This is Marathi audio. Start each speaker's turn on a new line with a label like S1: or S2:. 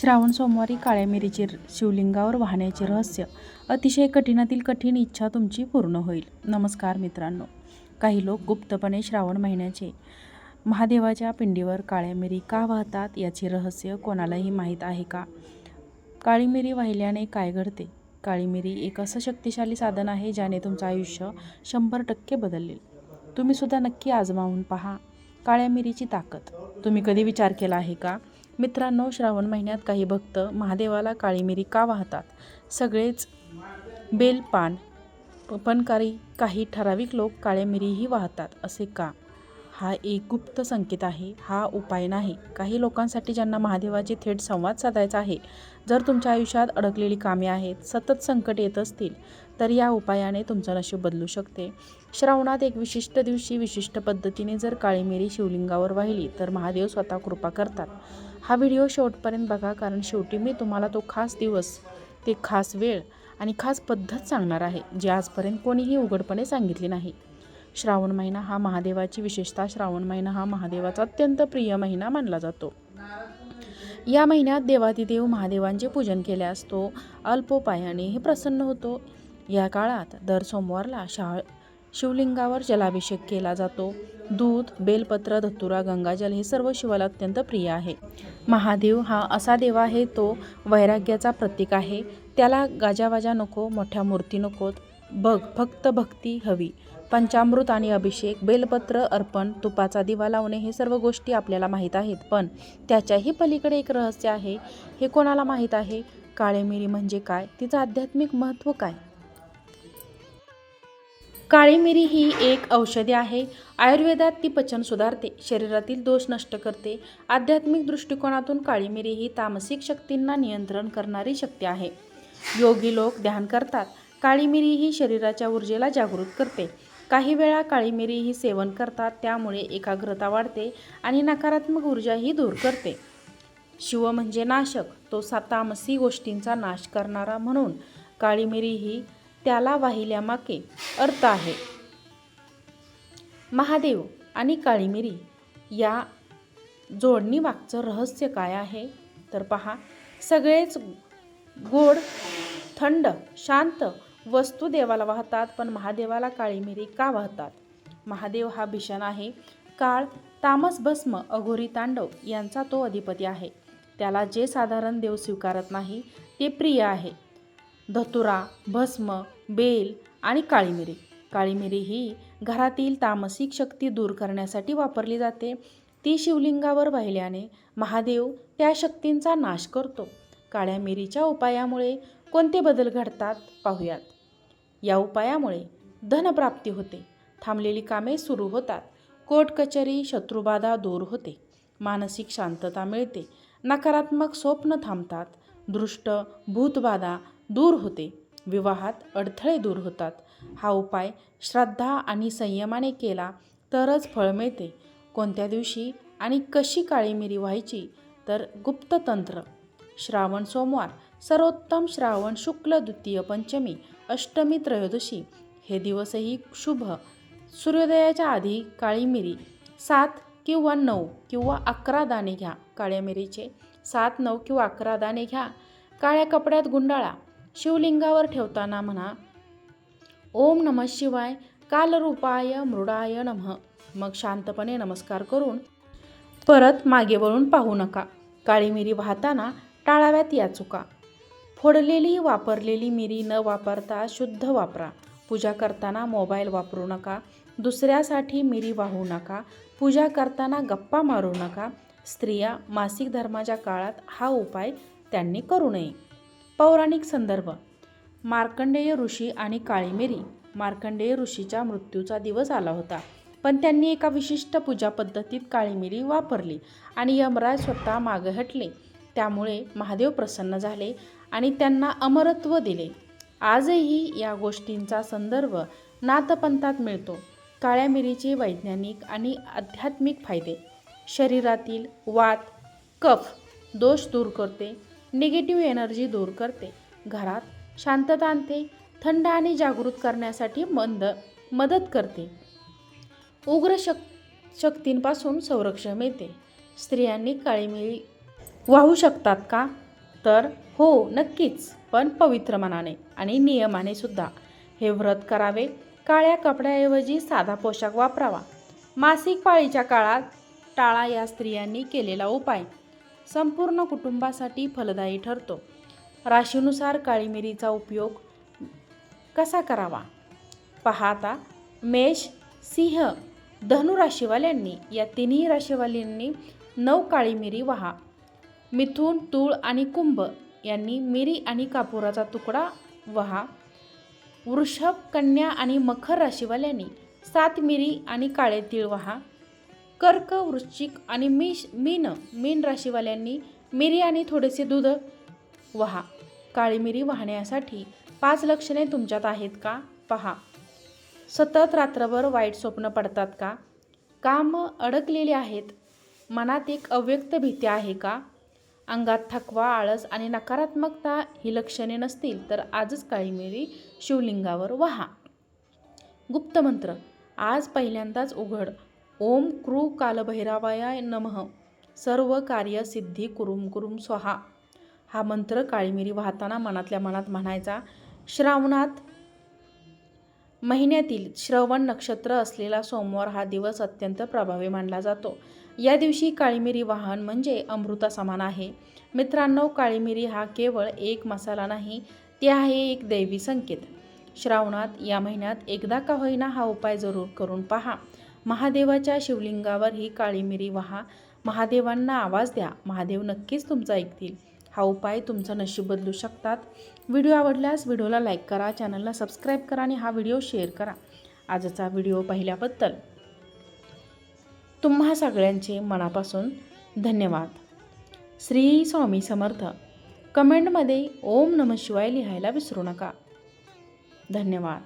S1: श्रावण सोमवारी काळ्या मिरीचे शिवलिंगावर वाहण्याचे रहस्य. अतिशय कठीणातील कठीण इच्छा तुमची पूर्ण होईल. नमस्कार मित्रांनो. काही लोक गुप्तपणे श्रावण महिन्याचे महादेवाच्या पिंडीवर काळ्या मिरी का वाहतात याचे रहस्य कोणालाही माहीत आहे का? काळी मिरी वाहिल्याने काय घडते? काळी मिरी एक असं शक्तिशाली साधन आहे ज्याने तुमचं आयुष्य शंभर टक्के बदललेल तुम्ही सुद्धा नक्की आजमावून पहा. काळ्या मिरीची ताकद. तुम्ही कधी विचार केला आहे का? मित्रांनो श्रावण महिन्यात काही भक्त महादेवाला काळी मिरी का वाहतात? सगळेच बेलपान. पण काही काही ठराविक लोक काळ्या मिरीही वाहतात असे का? हा एक गुप्त संकेत आहे हा उपाय नाही. काही लोकांसाठी ज्यांना महादेवाचे थेट संवाद साधायचा आहे जर तुमच्या आयुष्यात अडकलेली कामे आहेत सतत संकट येत असतील तर या उपायाने तुमचं नशीब बदलू शकते. श्रावणात एक विशिष्ट दिवशी विशिष्ट पद्धतीने जर काळी मिरी शिवलिंगावर वाहिली तर महादेव स्वतः कृपा करतात. हा व्हिडिओ शेवटपर्यंत बघा कारण शेवटी मी तुम्हाला तो खास दिवस ते खास वेळ आणि खास पद्धत सांगणार आहे जी आजपर्यंत कोणीही उघडपणे सांगितली नाही. श्रावण महिना हा महादेवाची विशेषतः श्रावण महिना हा महादेवाचा अत्यंत प्रिय महिना मानला जातो. या महिन्यात देवादिदेव महादेवांचे पूजन केल्यास तो अल्पोपायानेही प्रसन्न होतो. या काळात दर सोमवारला शा शिवलिंगावर जलाभिषेक केला जातो. दूध बेलपत्र धतुरा गंगाजल हे सर्व शिवाला अत्यंत प्रिय आहे. महादेव हा असा देव आहे तो वैराग्याचा प्रतीक आहे. त्याला गाजावाजा नको मोठ्या मूर्ती नकोत बघ फक्त भक्ती हवी. पंचामृत आणि अभिषेक बेलपत्र अर्पण तुपाचा दिवा लावणे हे सर्व गोष्टी आपल्याला माहीत आहेत. पण त्याच्याही पलीकडे एक रहस्य आहे. हे कोणाला माहीत आहे? काळेमिरी म्हणजे काय? तिचं आध्यात्मिक महत्त्व काय? काळी मिरी ही एक औषधी आहे. आयुर्वेदात ती पचन सुधारते शरीरातील दोष नष्ट करते. आध्यात्मिक दृष्टिकोनातून काळी मिरी ही तामसिक शक्तींना नियंत्रण करणारी शक्ती आहे. योगी लोक ध्यान करतात काळी मिरी ही शरीराच्या ऊर्जेला जागृत करते. काही वेळा काळी मिरी ही सेवन करतात त्यामुळे एकाग्रता वाढते आणि नकारात्मक ऊर्जाही दूर करते. शिव म्हणजे नाशक तो सा तामसी गोष्टींचा नाश करणारा म्हणून काळी मिरी ही त्याला वाहिल्यामागे अर्थ आहे. महादेव आणि काळीमिरी या जोडणीमागचं रहस्य काय आहे? तर पहा सगळेच गोड थंड शांत वस्तू देवाला वाहतात पण महादेवाला काळीमिरी का वाहतात? महादेव हा भीषण आहे. काळ तामस भस्म अघोरी तांडव यांचा तो अधिपती आहे. त्याला जे साधारण देव स्वीकारत नाही ते प्रिय आहे. धतुरा भस्म बेल आणि काळी मिरी काळी मिरी ही घरातील तामसिक शक्ती दूर करण्यासाठी वापरली जाते. ती शिवलिंगावर वाहिल्याने महादेव त्या शक्तींचा नाश करतो. काळ्या मिरीच्या उपायामुळे कोणते बदल घडतात पाहूयात. या उपायामुळे धनप्राप्ती होते. थांबलेली कामे सुरू होतात. कोर्ट कचेरी शत्रुबाधा दूर होते. मानसिक शांतता मिळते. नकारात्मक स्वप्न थांबतात. दृष्ट भूतबाधा दूर होते. विवाहात अडथळे दूर होतात. हा उपाय श्रद्धा आणि संयमाने केला तरच फळ मिळते. कोणत्या दिवशी आणि कशी काळी मिरी व्हायची तर गुप्ततंत्र श्रावण सोमवार सर्वोत्तम श्रावण शुक्ल द्वितीय पंचमी अष्टमी त्रयोदशी हे दिवसही शुभ सूर्योदयाच्या आधी काळी मिरी सात किंवा नऊ किंवा अकरा दाणे घ्या. काळ्या मिरीचे सात नऊ किंवा अकरा दाणे घ्या. काळ्या कपड्यात गुंडाळा शिवलिंगावर ठेवताना म्हणा ओम नम शिवाय कालरूपाय मृडाय नमः. मग शांतपणे नमस्कार करून परत मागे वळून पाहू नका. काळी मिरी वाहताना टाळाव्यात या चुका. फोडलेली वापरलेली मिरी न वापरता शुद्ध वापरा. पूजा करताना मोबाईल वापरू नका. दुसऱ्यासाठी मिरी वाहू नका. पूजा करताना गप्पा मारू नका. स्त्रिया मासिक धर्माच्या काळात हा उपाय त्यांनी करू नये. पौराणिक संदर्भ. मार्कंडेय ऋषी आणि काळीमेरी मार्कंडेय ऋषीच्या मृत्यूचा दिवस आला होता. पण त्यांनी एका विशिष्ट पूजा पद्धतीत काळीमिरी वापरली आणि यमराज स्वतः मागे हटले. त्यामुळे महादेव प्रसन्न झाले आणि त्यांना अमरत्व दिले. आजही या गोष्टींचा संदर्भ नाथपंथात मिळतो. काळ्या मिरीचे वैज्ञानिक आणि आध्यात्मिक फायदे. शरीरातील वात कफ दोष दूर करते. निगेटिव्ह एनर्जी दूर करते. घरात शांतता आणते थंड आणि जागृत करण्यासाठी मंद मदत करते. उग्र शक शक्तींपासून संरक्षण मिळते. स्त्रियांनी काळी वाहू शकतात का? तर हो नक्कीच पण पवित्र मनाने आणि नियमाने सुद्धा. हे व्रत करावे काळ्या कपड्याऐवजी साधा पोशाख वापरावा. मासिक पाळीच्या काळात टाळा या स्त्रियांनी केलेला उपाय. संपूर्ण कुटुंबासाठी फलदायी ठरतो. राशीनुसार काळी मिरीचा उपयोग कसा करावा? पाहता मेष सिंह धनु राशीवाल्यांनी या तिन्ही राशीवाल्यांनी नऊ काळी मिरी वहा. मिथून तूळ आणि कुंभ यांनी मिरी आणि कापुराचा तुकडा वहा. वृषभ कन्या आणि मखर राशीवाल्यांनी सात मिरी आणि काळे तीळ वहा. कर्क वृश्चिक आणि मीश मीन मीन राशीवाल्यांनी मिरी आणि थोडेसे दूध वहा. काळी मिरी वाहण्यासाठी पाच लक्षणे तुमच्यात आहेत का? पहा. सतत रात्रभर वाईट स्वप्न पडतात का? काम अडकलेले आहेत. मनात एक अव्यक्त भीती आहे का? अंगात थकवा आळस आणि नकारात्मकता ही लक्षणे नसतील तर आजच काळी मिरी शिवलिंगावर वहा. गुप्तमंत्र आज पहिल्यांदाच उघड. ओम क्रू कालभैरवाय नमः. सर्व कार्य सिद्धी कुरुम कुरुम स्वाहा. हा मंत्र काळीमिरी वाहताना मनातल्या मनात म्हणायचा श्रावणात महिन्यातील श्रवण नक्षत्र असलेला सोमवार हा दिवस अत्यंत प्रभावी मानला जातो. या दिवशी काळीमिरी वाहन म्हणजे अमृता समान आहे. मित्रांनो काळीमिरी हा केवळ एक मसाला नाही ते आहे एक दैवी संकेत. श्रावणात या महिन्यात एकदा का होईना हा उपाय जरूर करून पहा. महादेवाच्या शिवलिंगावर ही काळी मिरी वहा. महादेवांना आवाज द्या. महादेव नक्कीच तुमचा ऐकतील. हा उपाय तुमचं नशीब बदलू शकतात. व्हिडिओ आवडल्यास व्हिडिओला लाईक करा चॅनलला सबस्क्राईब करा आणि हा व्हिडिओ शेअर करा. आजचा व्हिडिओ पाहिल्याबद्दल तुम्हा सगळ्यांचे मनापासून धन्यवाद. श्री स्वामी समर्थ कमेंटमध्ये ओम नम शिवाय लिहायला विसरू नका. धन्यवाद.